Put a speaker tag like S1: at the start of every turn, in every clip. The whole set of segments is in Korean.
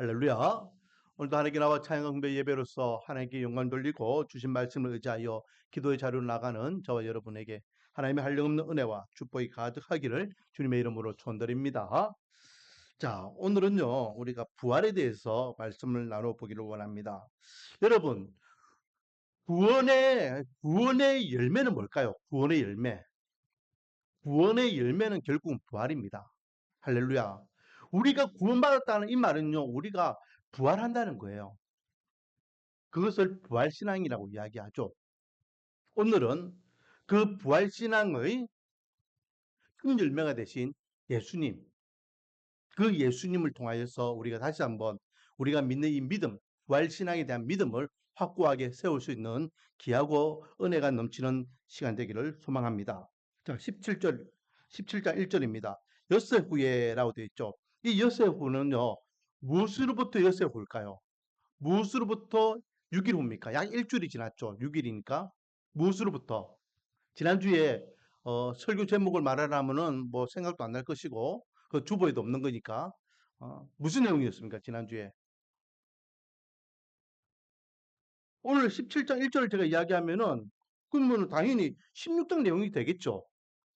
S1: 할렐루야. 오늘도 하나님께 나와 찬양배 예배로서 하나님께 영광 돌리고 주신 말씀을 의지하여 기도의 자료를 나가는 저와 여러분에게 하나님의 한량없는 은혜와 축복이 가득하기를 주님의 이름으로 축원드립니다. 자, 오늘은요. 우리가 부활에 대해서 말씀을 나눠 보기를 원합니다. 여러분, 구원의 구원의 열매는 뭘까요? 구원의 열매. 구원의 열매는 결국은 부활입니다. 할렐루야. 우리가 구원받았다는 이 말은요, 우리가 부활한다는 거예요. 그것을 부활신앙이라고 이야기하죠. 오늘은 그 부활신앙의 큰 열매가 되신 예수님, 그 예수님을 통하여서 우리가 다시 한번 우리가 믿는 이 믿음, 부활신앙에 대한 믿음을 확고하게 세울 수 있는 귀하고 은혜가 넘치는 시간 되기를 소망합니다. 자, 17절, 17장 1절입니다. 여세후에라고 되어 있죠. 이 여세후는요, 무엇으로부터 여세후일까요? 무엇으로부터 6일 후입니까? 약 일주일이 지났죠. 6일이니까. 무엇으로부터? 지난주에 어, 설교 제목을 말하라면은 뭐 생각도 안 날 것이고 그 주보에도 없는 거니까 어, 무슨 내용이었습니까? 지난주에 오늘 17장 1절을 제가 이야기하면은 그러면 당연히 16장 내용이 되겠죠.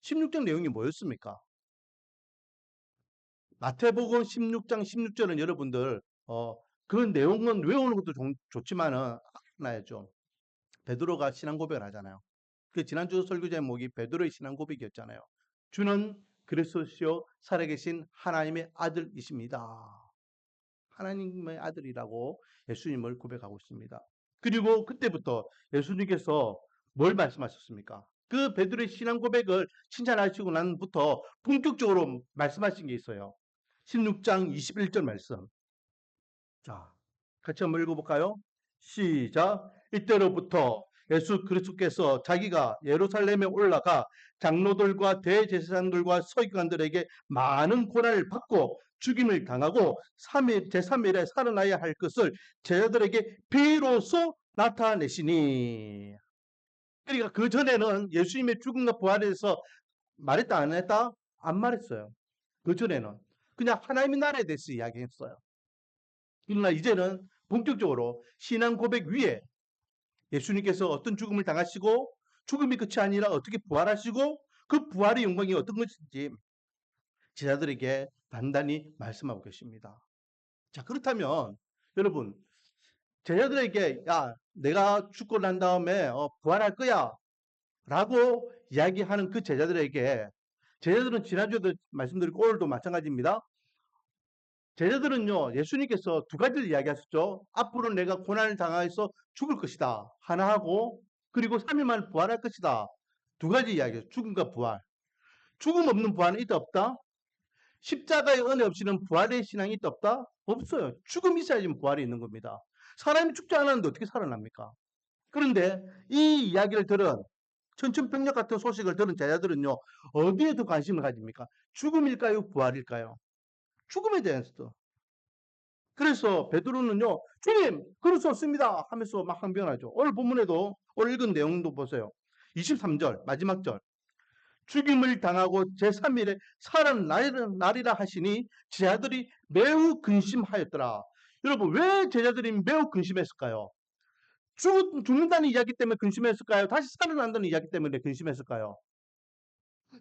S1: 16장 내용이 뭐였습니까? 마태복음 16장 16절은 여러분들 어, 그 내용은 외우는 것도 좋, 좋지만은 알아야죠. 베드로가 신앙 고백을 하잖아요. 그 지난주 설교 제목이 베드로의 신앙 고백이었잖아요. 주는 그리스도시요 살아계신 하나님의 아들이십니다. 하나님의 아들이라고 예수님을 고백하고 있습니다. 그리고 그때부터 예수님께서 뭘 말씀하셨습니까? 그 베드로의 신앙 고백을 칭찬하시고 난부터 본격적으로 말씀하신 게 있어요. 16장 21절 말씀. 자, 같이 한번 읽어볼까요? 시작. 이때로부터 예수 그리스도께서 자기가 예루살렘에 올라가 장로들과 대제사장들과 서기관들에게 많은 고난을 받고 죽임을 당하고 3일, 제3일에 살아나야 할 것을 제자들에게 비로소 나타내시니. 그러니까 그 전에는 예수님의 죽음과 부활에 대해서 말했다 안 했다? 안 말했어요. 그 전에는. 그냥 하나님의 나라에 대해서 이야기했어요. 그러나 이제는 본격적으로 신앙 고백 위에 예수님께서 어떤 죽음을 당하시고 죽음이 끝이 아니라 어떻게 부활하시고 그 부활의 영광이 어떤 것인지 제자들에게 단단히 말씀하고 계십니다. 자, 그렇다면 여러분 제자들에게 야, 내가 죽고 난 다음에 어, 부활할 거야 라고 이야기하는 그 제자들에게 제자들은 지난주에도 말씀드리고 오늘도 마찬가지입니다. 제자들은요, 예수님께서 두 가지를 이야기하셨죠. 앞으로 내가 고난을 당하여서 죽을 것이다. 하나 하고, 그리고 3일 만에 부활할 것이다. 두 가지 이야기죠. 죽음과 부활. 죽음 없는 부활은 있다 없다? 십자가의 은혜 없이는 부활의 신앙이 있다 없다? 없어요. 죽음이 있어야지 부활이 있는 겁니다. 사람이 죽지 않았는데 어떻게 살아납니까? 그런데 이 이야기를 들은 천천평력 같은 소식을 들은 제자들은요, 어디에 더 관심을 가집니까? 죽음일까요? 부활일까요? 죽음에 대해서. 그래서 베드로는요, 주님, 그럴 수 없습니다. 하면서 막 항변하죠. 오늘 본문에도 오늘 읽은 내용도 보세요. 23절, 마지막 절. 죽임을 당하고 제3일에 살아나리라 하시니 제자들이 매우 근심하였더라. 여러분, 왜 제자들이 매우 근심했을까요? 죽, 죽는다는 이야기 때문에 근심했을까요? 다시 살아난다는 이야기 때문에 근심했을까요?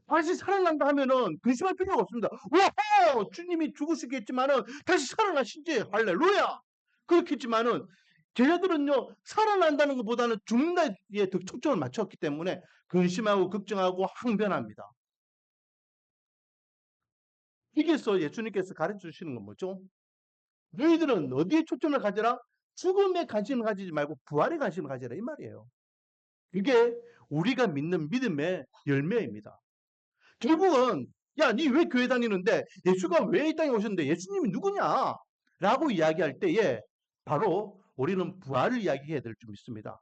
S1: 다시 살아난다 하면은 근심할 필요가 없습니다. 와호! 주님이 죽으시겠지만은 다시 살아나신지 할렐루야! 그렇겠지만은 제자들은요 살아난다는 것보다는 죽는다에 더 초점을 맞췄기 때문에 근심하고 걱정하고 항변합니다. 여기서 예수님께서 가르쳐 주시는 건 뭐죠? 너희들은 어디에 초점을 가져라? 죽음에 관심을 가지지 말고 부활에 관심을 가져라 이 말이에요. 이게 우리가 믿는 믿음의 열매입니다. 결국은 야, 니 왜 교회 다니는데 예수가 왜 이 땅에 오셨는데 예수님이 누구냐? 라고 이야기할 때에 바로 우리는 부활을 이야기해야 될 줄 믿습니다.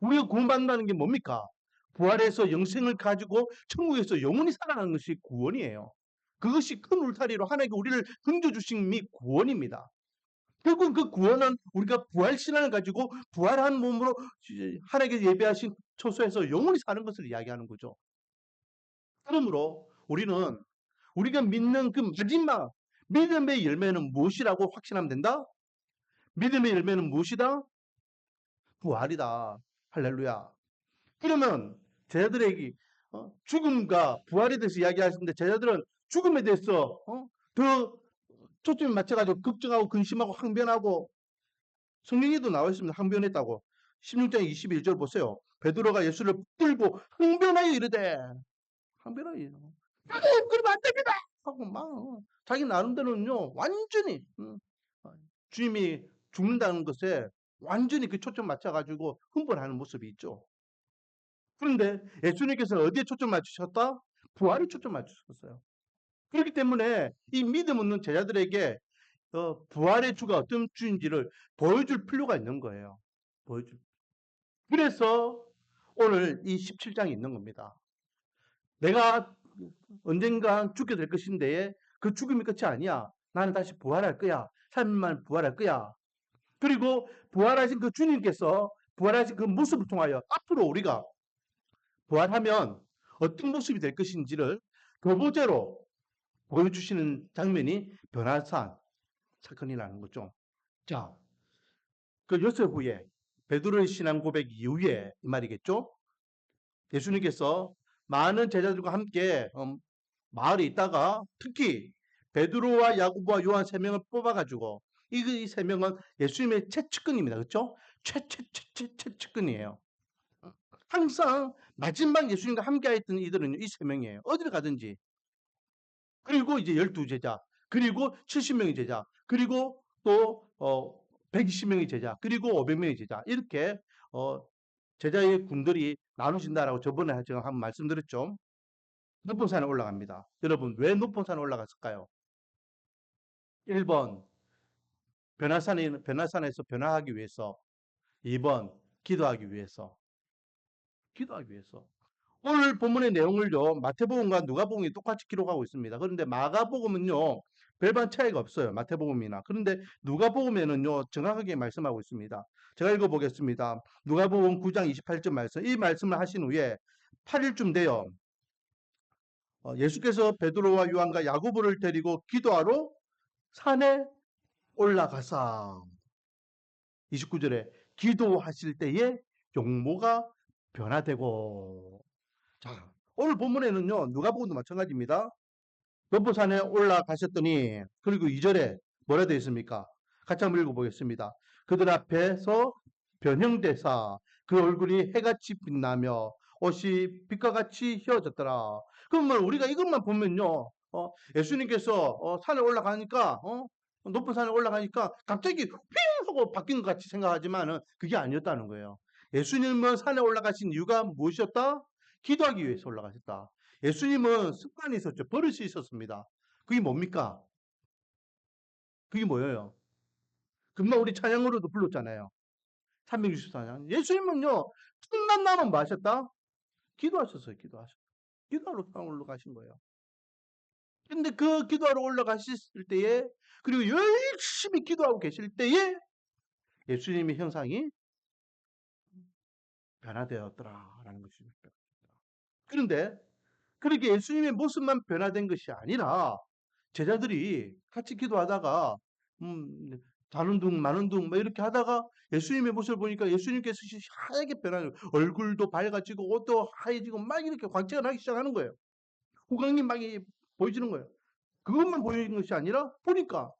S1: 우리가 구원받는다는 게 뭡니까? 부활해서 영생을 가지고 천국에서 영원히 살아가는 것이 구원이에요. 그것이 큰 울타리로 하나님께 우리를 긍져 주신 미 구원입니다. 결국 그 구원은 우리가 부활 신앙을 가지고 부활한 몸으로 하나님께 예배하신 초소에서 영원히 사는 것을 이야기하는 거죠. 그러므로 우리는 우리가 믿는 그 마지막 믿음의 열매는 무엇이라고 확신하면 된다? 믿음의 열매는 무엇이다? 부활이다. 할렐루야. 그러면 제자들에게 어, 죽음과 부활에 대해서 이야기하시는데 제자들은 죽음에 대해서 어, 더 초점이 맞춰가지고 걱정하고 근심하고 항변하고 성경에도 나와 있습니다. 항변했다고. 16장 21절 보세요. 베드로가 예수를 붙들고 항변하여 이르되 항변하여 그러면 안 됩니다. 하고 막 어, 자기 나름대로는요 완전히 주님이 죽는다는 것에 완전히 그 초점 맞춰가지고 흥분하는 모습이 있죠. 그런데 예수님께서 어디에 초점 맞추셨다? 부활에 초점 맞추셨어요. 그렇기 때문에 이 믿음 없는 제자들에게 어, 부활의 주가 어떤 주인지를 보여줄 필요가 있는 거예요. 보여줄. 그래서 오늘 이 17장이 있는 겁니다. 내가 언젠가 죽게 될 것인데 그 죽음이 끝이 아니야. 나는 다시 부활할 거야. 삶만 부활할 거야. 그리고 부활하신 그 주님께서 부활하신 그 모습을 통하여 앞으로 우리가 부활하면 어떤 모습이 될 것인지를 교보제로 보여주시는 장면이 변화산 사건이라는 거죠. 자, 그 요셉 후에 베드로의 신앙 고백 이후에 이 말이겠죠. 예수님께서 많은 제자들과 함께 음, 마을에 있다가 특히 베드로와 야고보와 요한 세 명을 뽑아가지고 이 세 명은 예수님의 최측근입니다. 그렇죠? 최최최최 최측근이에요. 항상 마지막 예수님과 함께했던 이들은 이 세 명이에요. 어디를 가든지. 그리고 이제 열두 제자, 그리고 70명의 제자, 그리고 또 어, 120명의 제자, 그리고 500명의 제자 이렇게 어, 제자의 군들이 나누신다라고 저번에 제가 한번 말씀드렸죠. 높은 산에 올라갑니다. 여러분 왜 높은 산에 올라갔을까요? 1번 변화산에 변화산에서 변화하기 위해서 2번 기도하기 위해서 기도하기 위해서 오늘 본문의 내용을요 마태복음과 누가복음이 똑같이 기록하고 있습니다. 그런데 마가복음은요 별반 차이가 없어요. 마태복음이나. 그런데 누가복음에는요, 정확하게 말씀하고 있습니다. 제가 읽어보겠습니다. 누가복음 9장 28절 말씀. 이 말씀을 하신 후에 8일쯤 돼요. 어, 예수께서 베드로와 요한과 야고보를 데리고 기도하러 산에 올라가사 29절에 기도하실 때에 용모가 변화되고 자 오늘 본문에는요 누가복음도 마찬가지입니다. 높은산에 올라가셨더니 그리고 2절에 뭐라 되어 있습니까? 같이 한번 읽어보겠습니다. 그들 앞에서 변형대사 그 얼굴이 해같이 빛나며 옷이 빛과 같이 휘어졌더라. 그러면 우리가 이것만 보면요. 어, 예수님께서 어, 산에 올라가니까 어, 높은 산에 올라가니까 갑자기 휘 하고 바뀐 것 같이 생각하지만은 그게 아니었다는 거예요. 예수님은 산에 올라가신 이유가 무엇이었다? 기도하기 위해서 올라가셨다. 예수님은 습관이 있었죠. 버릇이 있었습니다. 그게 뭡니까? 그게 뭐예요? 금방 우리 찬양으로도 불렀잖아요. 364년. 예수님은요, 첫날 나면 뭐 하셨다? 기도하셨어요, 기도하셨어요. 기도하러 땅으로 가신 거예요. 근데 그 기도하러 올라가셨을 때에, 그리고 열심히 기도하고 계실 때에, 예수님의 형상이 변화되었더라 라는 것입니다. 그런데 그렇게 예수님의 모습만 변화된 것이 아니라 제자들이 같이 기도하다가 음, 자는 둥 마는 둥뭐 이렇게 하다가 예수님의 모습을 보니까 예수님께서 하얗게 변하는 얼굴도 밝아지고 옷도 하얘지고 막 이렇게 광채가 나기 시작하는 거예요. 후광이 막 보여지는 거예요. 그것만 보이는 것이 아니라 보니까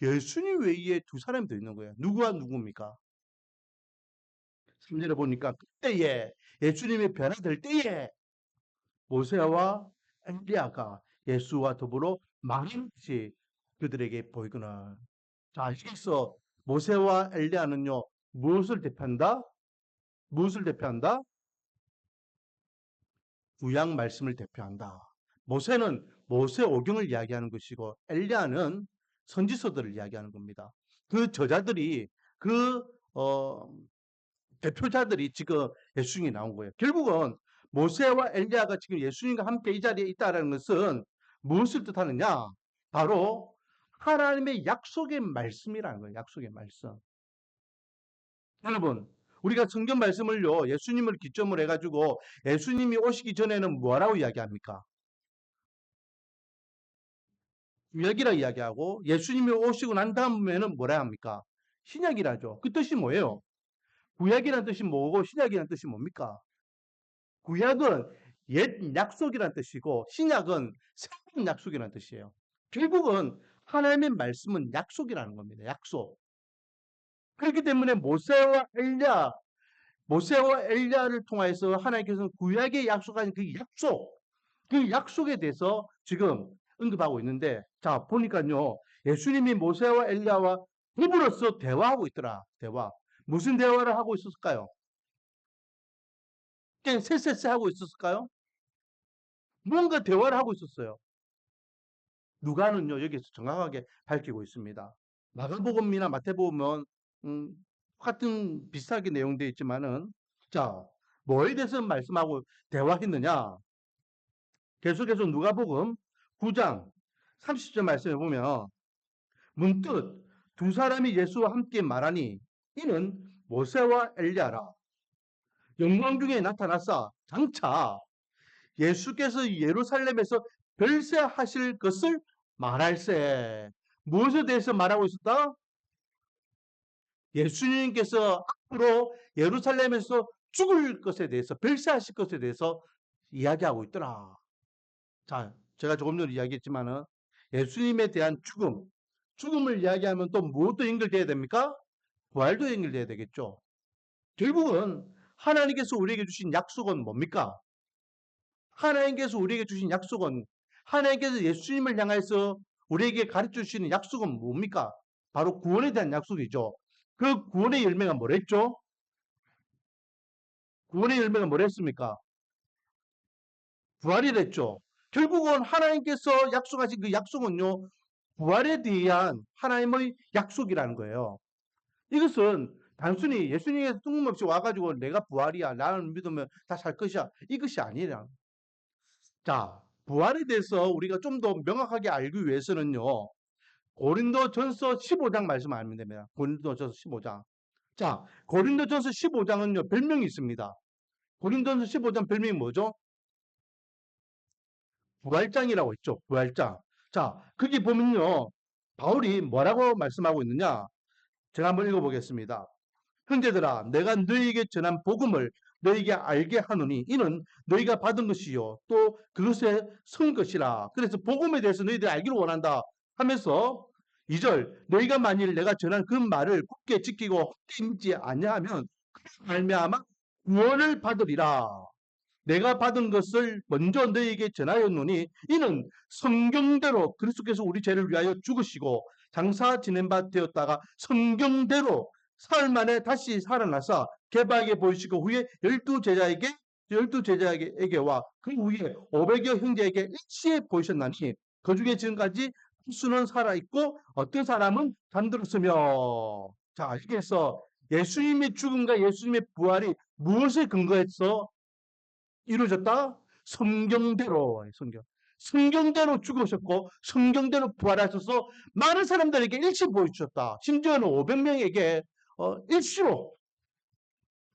S1: 예수님 외에 두 사람이 더 있는 거예요. 누구와 누구입니까? 3절에 보니까 그때에 예수님이 변화될 때에 모세와 엘리야가 예수와 더불어 많은 것이 그들에게 보이거나 자 여기서 모세와 엘리야는요 무엇을 대표한다? 무엇을 대표한다? 구약 말씀을 대표한다. 모세는 모세 오경을 이야기하는 것이고 엘리야는 선지서들을 이야기하는 겁니다. 그 저자들이 그 어, 대표자들이 지금 예수님이 나온 거예요. 결국은 모세와 엘리야가 지금 예수님과 함께 이 자리에 있다는 것은 무엇을 뜻하느냐? 바로 하나님의 약속의 말씀이라는 거예요. 약속의 말씀. 여러분, 우리가 성경 말씀을요, 예수님을 기점으로 해가지고 예수님이 오시기 전에는 뭐라고 이야기합니까? 구약이라 이야기하고 예수님이 오시고 난 다음에는 뭐라 합니까? 신약이라죠. 그 뜻이 뭐예요? 구약이라는 뜻이 뭐고 신약이라는 뜻이 뭡니까? 구약은 옛 약속이라는 뜻이고 신약은 새로운 약속이라는 뜻이에요. 결국은 하나님의 말씀은 약속이라는 겁니다. 약속. 그렇기 때문에 모세와 엘리야, 모세와 엘리야를 통해서 하나님께서는 구약에 약속하신 그 약속, 그 약속에 대해서 지금 언급하고 있는데, 자 보니까요, 예수님이 모세와 엘리야와 더불어서 대화하고 있더라. 대화. 무슨 대화를 하고 있었을까요? 그냥 쎄쎄쎄 하고 있었을까요? 뭔가 대화를 하고 있었어요. 누가는요 여기서 정확하게 밝히고 있습니다. 마가복음이나 마태복음은 음, 똑같은 비슷하게 내용되어 있지만은 자 뭐에 대해서 말씀하고 대화했느냐? 계속해서 누가복음 9장 30절 말씀해 보면 문득 두 사람이 예수와 함께 말하니 이는 모세와 엘리야라 영광 중에 나타나사 장차 예수께서 예루살렘에서 별세하실 것을 말할세. 무엇에 대해서 말하고 있었다? 예수님께서 앞으로 예루살렘에서 죽을 것에 대해서 별세하실 것에 대해서 이야기하고 있더라. 자, 제가 조금 전에 이야기했지만은 예수님에 대한 죽음, 죽음을 이야기하면 또 무엇도 연결돼야 됩니까? 부활도 연결돼야 되겠죠. 결국은 하나님께서 우리에게 주신 약속은 뭡니까? 하나님께서 우리에게 주신 약속은 하나님께서 예수님을 향해서 우리에게 가르쳐 주시는 약속은 뭡니까? 바로 구원에 대한 약속이죠. 그 구원의 열매가 뭐랬죠? 구원의 열매가 뭐랬습니까? 부활이랬죠. 결국은 하나님께서 약속하신 그 약속은요, 부활에 대한 하나님의 약속이라는 거예요. 이것은 단순히 예수님께서 뜬금없이 와가지고 내가 부활이야, 나는 믿으면 다 살 것이야. 이것이 아니라. 자, 부활에 대해서 우리가 좀 더 명확하게 알기 위해서는요, 고린도 전서 15장 말씀 알면 됩니다. 고린도 전서 15장. 자, 고린도 전서 15장은요, 별명이 있습니다. 고린도 전서 15장 별명이 뭐죠? 부활장이라고 있죠. 부활장. 자, 거기 보면요, 바울이 뭐라고 말씀하고 있느냐? 제가 한번 읽어보겠습니다. 형제들아, 내가 너희에게 전한 복음을 너희에게 알게 하노니 이는 너희가 받은 것이요 또 그것에 선 것이라. 그래서 복음에 대해서 너희들이 알기를 원한다 하면서 2절 너희가 만일 내가 전한 그 말을 굳게 지키고 힘지 아니하면 말미암아 구원을 받으리라. 내가 받은 것을 먼저 너희에게 전하였노니 이는 성경대로 그리스도께서 우리 죄를 위하여 죽으시고 장사 지낸 바 되었다가 성경대로 사흘 만에 다시 살아나서 개바에게 보이시고 후에 열두 제자에게 열두 제자에게와 그 후에 오백여 형제에게 일시에 보이셨나니 그 중에 지금까지 수는 살아있고 어떤 사람은 잠들었으며 자 해서 예수님의 죽음과 예수님의 부활이 무엇에 근거해서 이루어졌다? 성경대로 성경 성경대로 죽으셨고 성경대로 부활하셔서 많은 사람들에게 일시 보여주셨다. 심지어는 500명에게 어, 일시로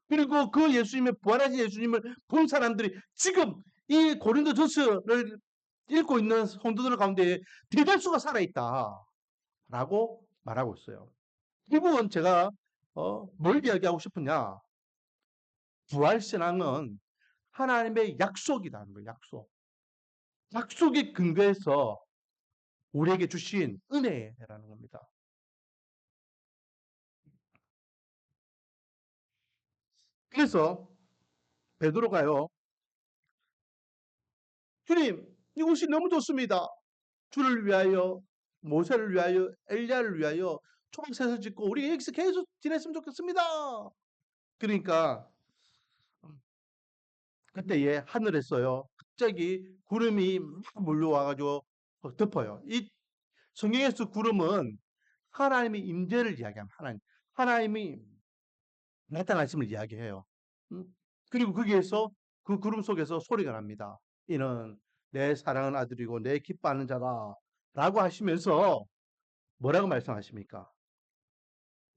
S1: 그리고 그 예수님의 부활하신 예수님을 본 사람들이 지금 이 고린도 전서를 읽고 있는 성도들 가운데 대다수가 살아있다. 라고 말하고 있어요. 이 부분 제가 어, 뭘 이야기하고 싶으냐? 부활신앙은 하나님의 약속이라는 거예요. 약속. 약속에 근거해서 우리에게 주신 은혜라는 겁니다. 그래서 베드로가요. 주님, 이곳이 너무 좋습니다. 주를 위하여, 모세를 위하여, 엘리야를 위하여 초막새서 짓고 우리 여기서 계속 지냈으면 좋겠습니다. 그러니까 그때에 하늘에서요. 갑자기 구름이 막 몰려와가지고 덮어요. 이 성경에서 구름은 하나님의 임재를 이야기합니다. 하나님, 하나님이 나타나심을 이야기해요. 음? 그리고 거기에서 그 구름 속에서 소리가 납니다. 이는 내 사랑하는 아들이고 내 기뻐하는 자다. 라고 하시면서 뭐라고 말씀하십니까?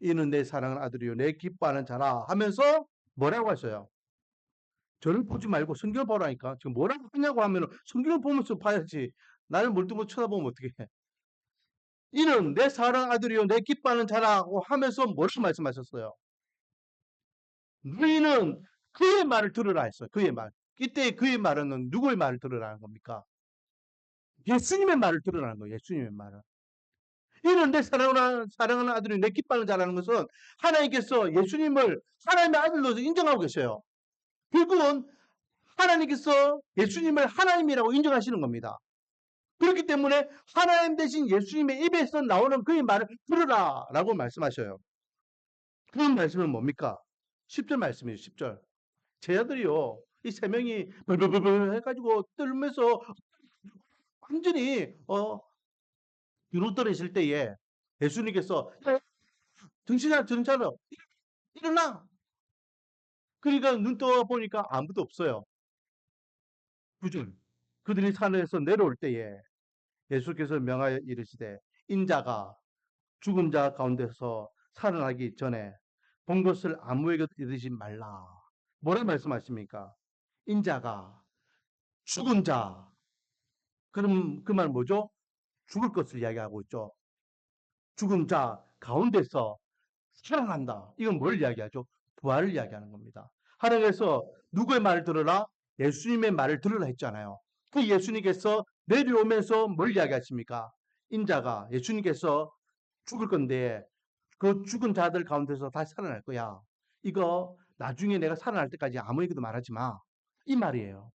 S1: 이는 내 사랑하는 아들이요 내 기뻐하는 자라 하면서 뭐라고 하셔요? 저를 보지 말고 성경을 보라니까 지금 뭐라고 하냐고 하면 성경을 보면서 봐야지 나를 멀뚱멀 쳐다보면 어떻게 해? 이는 내 사랑 아들이요 내 기뻐하는 자라고 하면서 뭐라고 말씀하셨어요? 너희는 그의 말을 들으라 했어요. 그의 말. 이때 그의 말은 누구의 말을 들으라는 겁니까? 예수님의 말을 들으라는 거예요. 예수님의 말을. 내 사랑하는, 사랑하는 아들이 내 기뻐하는 자라는 것은 하나님께서 예수님을 하나님의 아들로서 인정하고 계셔요. 결국은 하나님께서 예수님을 하나님이라고 인정하시는 겁니다. 그렇기 때문에 하나님 대신 예수님의 입에서 나오는 그의 말을 들으라 라고 말씀하셔요. 그 말씀은 뭡니까? 10절 말씀이에요. 10절. 제자들이요. 이 세 명이 벌벌벌 해가지고 떨면서 완전히 어 유노떨어 있을 때에 예수님께서 정신아 정신 차려 일어나 그러니까 눈 떠 보니까 아무도 없어요. 구절 그들이 산에서 내려올 때에 예수께서 명하여 이르시되 인자가 죽은 자 가운데서 살아나기 전에 본 것을 아무에게도 이르지 말라. 뭐라 말씀하십니까? 인자가 죽은 자. 그럼 그 말 뭐죠? 죽을 것을 이야기하고 있죠. 죽은 자 가운데서 살아난다. 이건 뭘 이야기하죠? 부활을 이야기하는 겁니다. 하나님께서 누구의 말을 들으라? 예수님의 말을 들으라 했잖아요. 그 예수님께서 내려오면서 뭘 이야기하십니까? 인자가 예수님께서 죽을 건데 그 죽은 자들 가운데서 다시 살아날 거야. 이거 나중에 내가 살아날 때까지 아무에게도 말하지 마. 이 말이에요.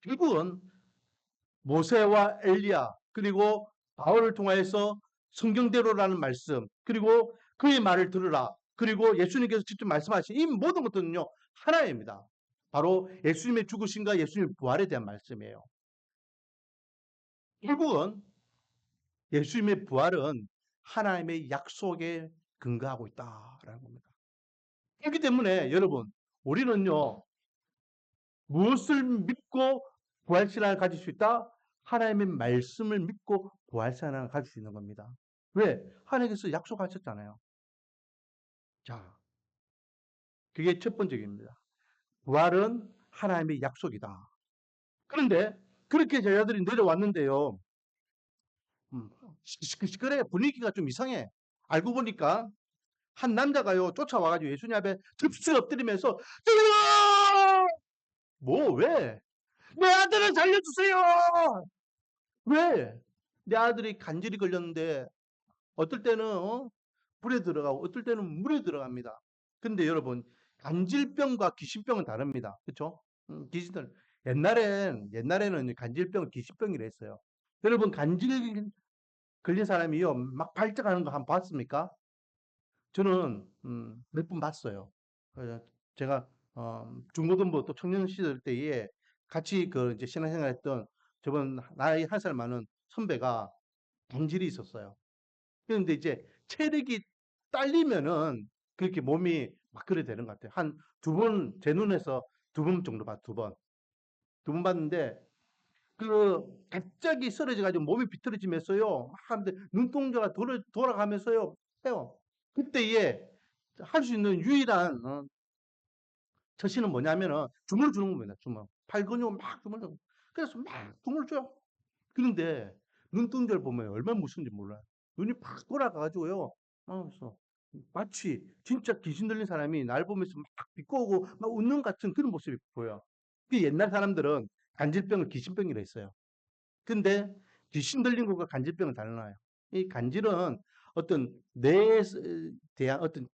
S1: 결국은 모세와 엘리야 그리고 바울을 통하여서 성경대로라는 말씀 그리고 그의 말을 들으라 그리고 예수님께서 직접 말씀하신 이 모든 것들은요 하나입니다. 바로 예수님의 죽으심과 예수님의 부활에 대한 말씀이에요. 결국은 예수님의 부활은 하나님의 약속에 근거하고 있다라는 겁니다. 그렇기 때문에 여러분 우리는요 무엇을 믿고 부활신앙을 가질 수 있다? 하나님의 말씀을 믿고 부활신앙을 가질 수 있는 겁니다. 왜? 하나님께서 약속하셨잖아요. 자, 그게 첫 번째입니다. 부활은 하나님의 약속이다. 그런데 그렇게 제자들이 내려왔는데요. 음, 시끄러워 분위기가 좀 이상해. 알고 보니까 한 남자가요 쫓아와가지고 예수님 앞에 듭스 엎드리면서 뭐 왜? 내 아들을 살려주세요. 왜? 내 아들이 간질이 걸렸는데 어떨 때는 어? 불에 들어가고 어떨 때는 물에 들어갑니다. 근데 여러분 간질병과 귀신병은 다릅니다. 그렇죠? 음, 귀신들 옛날엔 옛날에는 간질병, 귀신병이라 했어요. 여러분 간질 걸린 사람이요 막 발작하는 거 한 번 봤습니까? 저는 음, 몇 번 봤어요. 제가 어, 중고등부 또 청년 시절 때에 같이 그 이제 신앙생활 했던 저번 나이 한 살 많은 선배가 간질이 있었어요. 그런데 이제 체력이 딸리면은 그렇게 몸이 막 그래 되는 것 같아요. 한 두 번, 제 눈에서 두 번 정도 봤, 두 번. 두 번 봤는데, 그, 갑자기 쓰러져가지고 몸이 비틀어지면서요. 막 하는데 눈동자가 돌아, 돌아가면서요. 해요. 그때에 할 수 있는 유일한, 어, 처신은 뭐냐면은 주문을 주는 겁니다. 주문. 팔 근육을 막 주문을. 그래서 막 주문을 줘요. 그런데 눈동자를 보면 얼마나 무서운지 몰라요. 눈이 팍 돌아가가지고요. 어, 그래서 마치 진짜 귀신 들린 사람이 날 보면서 막 비꼬고 막 웃는 같은 그런 모습이 보여. 그 옛날 사람들은 간질병을 귀신병이라 했어요. 근데 귀신 들린 것과 간질병은 달라요. 이 간질은 어떤 뇌에 대한 어떤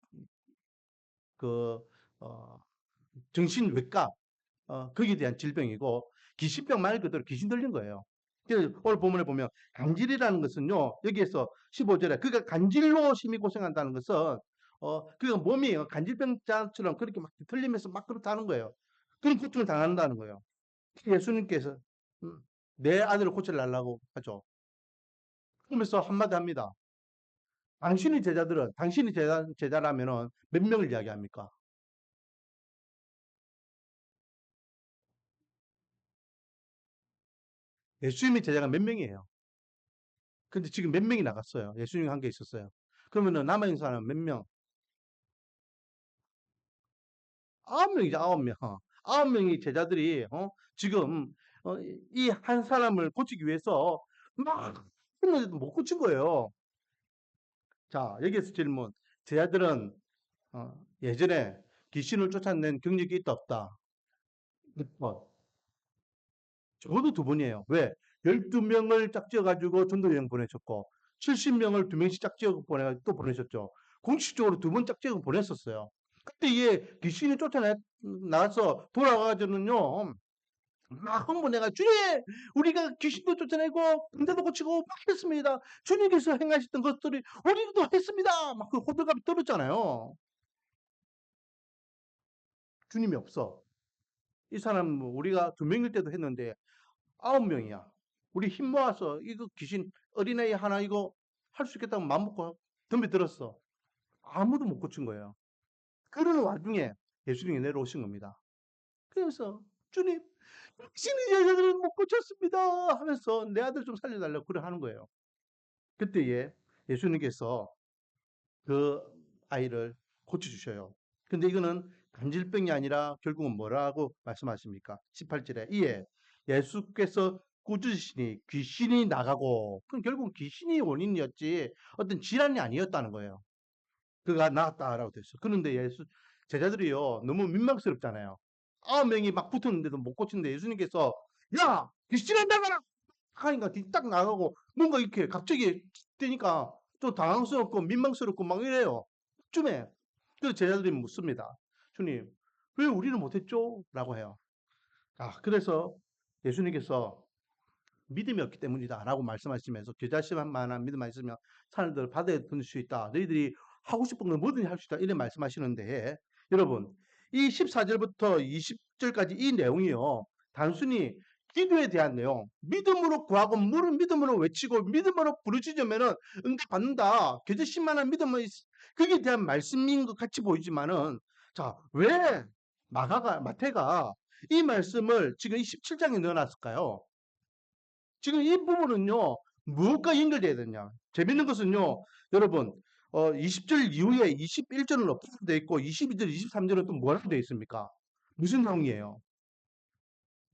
S1: 그 어, 정신외과 어, 거기에 대한 질병이고 귀신병 말 그대로 귀신 들린 거예요. 그래서 오늘 본문에 보면 간질이라는 것은요 여기에서 15절에 그가 간질로 심히 고생한다는 것은 어 그가 몸이 간질병자처럼 그렇게 막 틀리면서 막 그렇다는 거예요. 그런 고통을 당한다는 거예요. 예수님께서 음, 내 아들을 고쳐달라고 하죠. 그러면서 한마디 합니다. 당신의 제자들은 당신이 제자, 제자라면은 몇 명을 이야기합니까? 예수님의 제자가 몇 명이에요? 근데 지금 몇 명이 나갔어요? 예수님이 한 게 있었어요. 그러면은 남아있는 사람은 몇 명? 아홉 명이죠, 아홉 명. 아홉 명의 제자들이, 어, 지금, 어, 이 한 사람을 고치기 위해서 막 했는데도 못 고친 거예요. 자, 여기에서 질문. 제자들은 어, 예전에 귀신을 쫓아낸 경력이 있다 없다? 몇 번? 적어도 두 번이에요. 왜? 12명을 짝지어가지고 전도 여행 보내셨고 70명을 두 명씩 짝지어 보내 또 보내셨죠. 공식적으로 두 번 짝지어 보냈었어요. 그때 얘 귀신이 쫓아내 나서 돌아가가지고는요. 막 흥분해가 주님 우리가 귀신도 쫓아내고 병자도 고치고 막 했습니다. 주님께서 행하셨던 것들이 우리도 했습니다. 막 그 호들갑이 떨었잖아요. 주님이 없어. 이 사람 뭐 우리가 두 명일 때도 했는데 아홉 명이야. 우리 힘 모아서 이거 귀신 어린아이 하나 이거 할 수 있겠다고 마음 먹고 덤벼들었어. 아무도 못 고친 거예요. 그러는 와중에 예수님이 내려오신 겁니다. 그래서 주님 당신이 여자들은 못 고쳤습니다 하면서 내 아들 좀 살려달라고 그래 하는 거예요. 그때에 예수님께서 그 아이를 고쳐주셔요. 근데 이거는 간질병이 아니라 결국은 뭐라고 말씀하십니까? 18절에 이에 예수께서 꾸짖으시니 귀신이 나가고 그럼 결국 귀신이 원인이었지 어떤 질환이 아니었다는 거예요. 그가 나았다라고 됐어. 그런데 예수 제자들이요 너무 민망스럽잖아요. 아홉 명이 막 붙었는데도 못 고치는데 예수님께서 야 귀신이 나가라 하니까 딱 나가고 뭔가 이렇게 갑자기 되니까 좀 당황스럽고 민망스럽고 막 이래요. 쯤에 그래서 제자들이 묻습니다. 주님 왜 우리는 못했죠? 라고 해요. 아 그래서 예수님께서 믿음이 없기 때문이다 라고 말씀하시면서 겨자씨만한 믿음만 있으면 바다에 던질 수 있다. 너희들이 하고 싶은 걸 뭐든지 할 수 있다. 이런 말씀하시는데 여러분 이 14절부터 20절까지 이 내용이요. 단순히 기도에 대한 내용, 믿음으로 구하고 물은 믿음으로 외치고 믿음으로 부르짖으면은 응답받는다. 겨자씨만한 믿음은 있- 거기에 대한 말씀인 것 같이 보이지만은 자, 왜 마가가 마태가 이 말씀을 지금 이 17장에 넣어놨을까요? 지금 이 부분은요, 무엇과 연결되어야 되냐? 재밌는 것은요, 여러분, 어, 20절 이후에 21절은 없어져 되어 있고, 22절, 23절은 또 뭐라고 되어 있습니까? 무슨 내용이에요?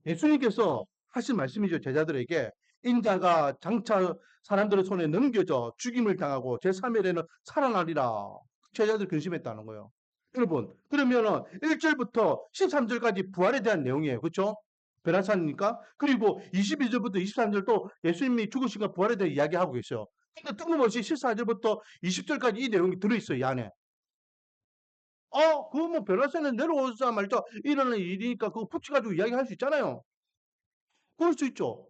S1: 예수님께서 하신 말씀이죠, 제자들에게. 인자가 장차 사람들의 손에 넘겨져 죽임을 당하고 제3일에는 살아나리라. 제자들 근심했다는 거예요. 여러분, 그러면은 1절부터 13절까지 부활에 대한 내용이에요. 그렇죠? 베라산이니까. 그리고 22절부터 23절도 예수님이 죽으신가 부활에 대해 이야기하고 계셔요. 근데 뜬금없이 14절부터 20절까지 이 내용이 들어있어요, 이 안에. 어, 그거 뭐 베라산에 내려오자마자 일어나는 일이니까 그거 붙여가지고 이야기할 수 있잖아요. 그럴 수 있죠.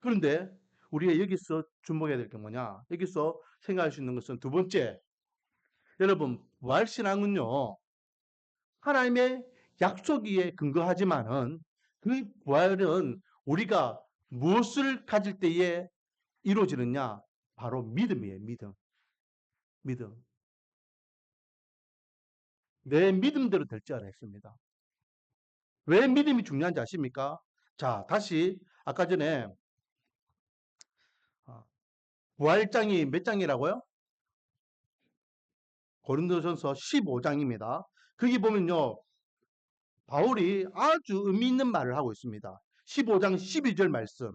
S1: 그런데 우리가 여기서 주목해야 될 게 뭐냐? 여기서 생각할 수 있는 것은 두 번째. 여러분, 부활신앙은요, 하나님의 약속 위에 근거하지만은 그 부활은 우리가 무엇을 가질 때에 이루어지느냐? 바로 믿음이에요, 믿음. 믿음. 내 믿음대로 될 줄 알았습니다. 왜 믿음이 중요한지 아십니까? 자, 다시 아까 전에 아, 부활장이 몇 장이라고요? 고린도전서 15장입니다. 거기 보면요. 바울이 아주 의미 있는 말을 하고 있습니다. 15장 12절 말씀.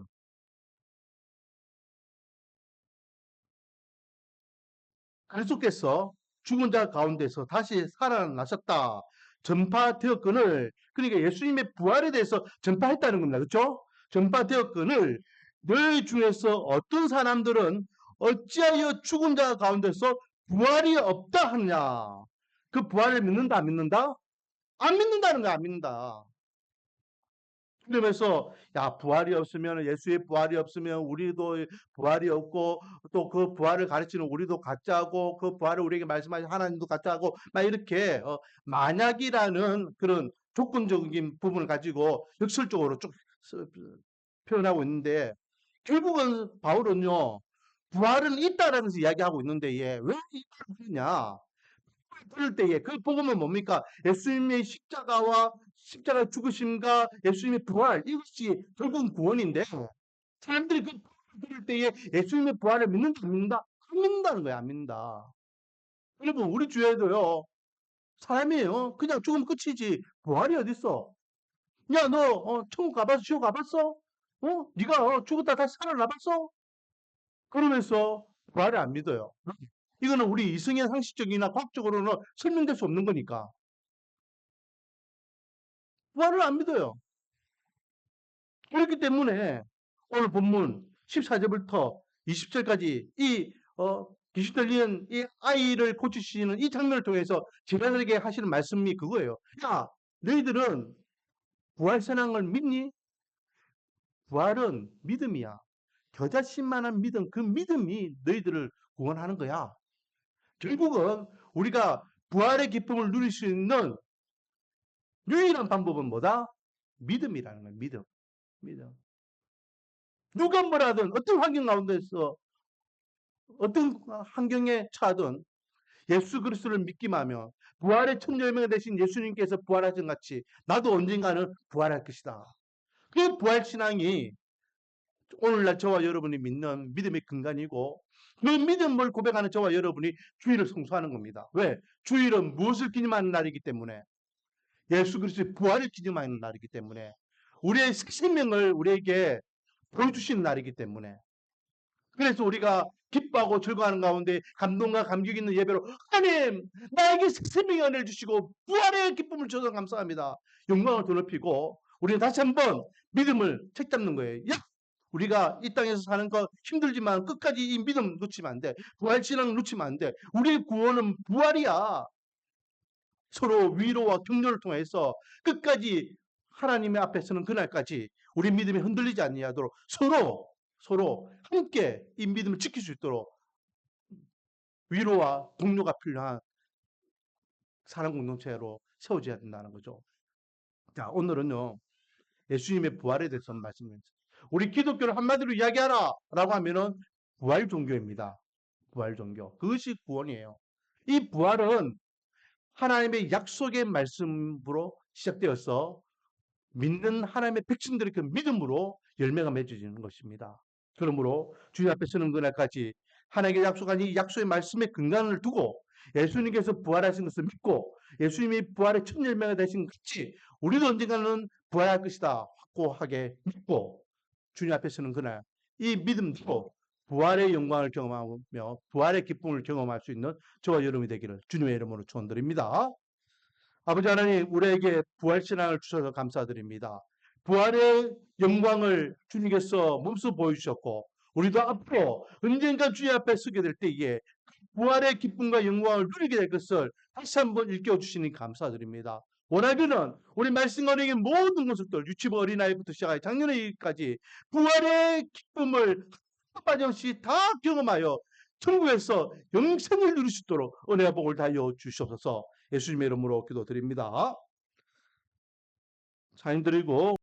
S1: 그리스도께서 죽은 자 가운데서 다시 살아나셨다. 전파되었건을 그러니까 예수님의 부활에 대해서 전파했다는 겁니다. 그렇죠? 전파되었건을 너희 중에서 어떤 사람들은 어찌하여 죽은 자 가운데서 부활이 없다 하느냐? 그 부활을 믿는다 안 믿는다? 안 믿는다는 거야, 안 믿는다. 그러면서 야 부활이 없으면 예수의 부활이 없으면 우리도 부활이 없고 또 그 부활을 가르치는 우리도 가짜고 그 부활을 우리에게 말씀하신 하나님도 가짜고 막 이렇게 어, 만약이라는 그런 조건적인 부분을 가지고 역설적으로 쭉 써- 표현하고 있는데 결국은 바울은요 부활은 있다라면서 이야기하고 있는데 얘왜 있다고 그러냐 그럴 때에 그 복음은 뭡니까? 예수님의 십자가와 십자가 죽으심과 예수님의 부활 이것이 결국은 구원인데 사람들이 그 그럴 때에 예수님의 부활을 믿는다 안 믿는다? 안 믿는다는 거야 안 믿는다. 여러분 우리 주에도요 사람이에요. 그냥 죽으면 끝이지 부활이 어딨어? 야너 어, 천국 가봤어? 지옥 가봤어? 어? 네가 어, 죽었다 다시 살아나봤어? 그러면서 부활을 안 믿어요. 이거는 우리 이성의 상식적이나 과학적으로는 설명될 수 없는 거니까. 부활을 안 믿어요. 그렇기 때문에 오늘 본문 14절부터 20절까지 이 어, 귀신 들린 이 아이를 고치시는 이 장면을 통해서 제자들에게 하시는 말씀이 그거예요. 야, 너희들은 부활 선앙을 믿니? 부활은 믿음이야. 겨자씨만한 믿음, 그 믿음이 너희들을 구원하는 거야. 결국은 우리가 부활의 기쁨을 누릴 수 있는 유일한 방법은 뭐다? 믿음이라는 거야. 믿음. 믿음. 누가 뭐라든 어떤 환경 가운데서 어떤 환경에 처하든 예수 그리스도를 믿기만 하면 부활의 천 열매가 되신 예수님께서 부활하신 같이 나도 언젠가는 부활할 것이다. 그 부활 신앙이 오늘날 저와 여러분이 믿는 믿음의 근간이고 그 믿음을 고백하는 저와 여러분이 주일을 성수하는 겁니다. 왜? 주일은 무엇을 기념하는 날이기 때문에 예수 그리스도의 부활을 기념하는 날이기 때문에 우리의 생명을 우리에게 보여주시는 날이기 때문에 그래서 우리가 기뻐하고 즐거워하는 가운데 감동과 감격 있는 예배로 하나님 나에게 생명의 은혜를 주시고 부활의 기쁨을 주셔서 감사합니다. 영광을 더높이고 우리는 다시 한번 믿음을 책잡는 거예요. 야! 우리가 이 땅에서 사는 거 힘들지만 끝까지 이 믿음 놓치면 안 돼. 부활 신앙 놓치면 안 돼. 우리의 구원은 부활이야. 서로 위로와 격려를 통해서 끝까지 하나님의 앞에 서는 그날까지 우리 믿음이 흔들리지 아니하도록 서로 서로 함께 이 믿음을 지킬 수 있도록 위로와 동료가 필요한 사랑 공동체로 세워져야 된다는 거죠. 자, 오늘은요. 예수님의 부활에 대해서 말씀드립니다. 우리 기독교를 한마디로 이야기하라 라고 하면은 부활 종교입니다. 부활 종교. 그것이 구원이에요. 이 부활은 하나님의 약속의 말씀으로 시작되어서 믿는 하나님의 백성들의 그 믿음으로 열매가 맺어지는 것입니다. 그러므로 주님 앞에 서는 그날까지 하나님께 약속한 이 약속의 말씀의 근간을 두고 예수님께서 부활하신 것을 믿고 예수님이 부활의 첫 열매가 되신 같이 우리도 언젠가는 부활할 것이다 확고하게 믿고 주님 앞에 서는 그날 이 믿음도 부활의 영광을 경험하며 부활의 기쁨을 경험할 수 있는 저와 여러분이 되기를 주님의 이름으로 축원드립니다. 아버지 하나님 우리에게 부활 신앙을 주셔서 감사드립니다. 부활의 영광을 주님께서 몸소 보여주셨고 우리도 앞으로 언젠가 주님 앞에 서게 될 때에 부활의 기쁨과 영광을 누리게 될 것을 다시 한번 일깨워 주시니 감사드립니다. 원하면은 우리 말씀 가운데 모든 것들 유치부 어린아이부터 시작해 작년에까지 부활의 기쁨을 빠짐없이 다 경험하여 천국에서 영생을 누릴 수 있도록 은혜와 복을 다하여 주시옵소서 예수님의 이름으로 기도드립니다. 사인 드리고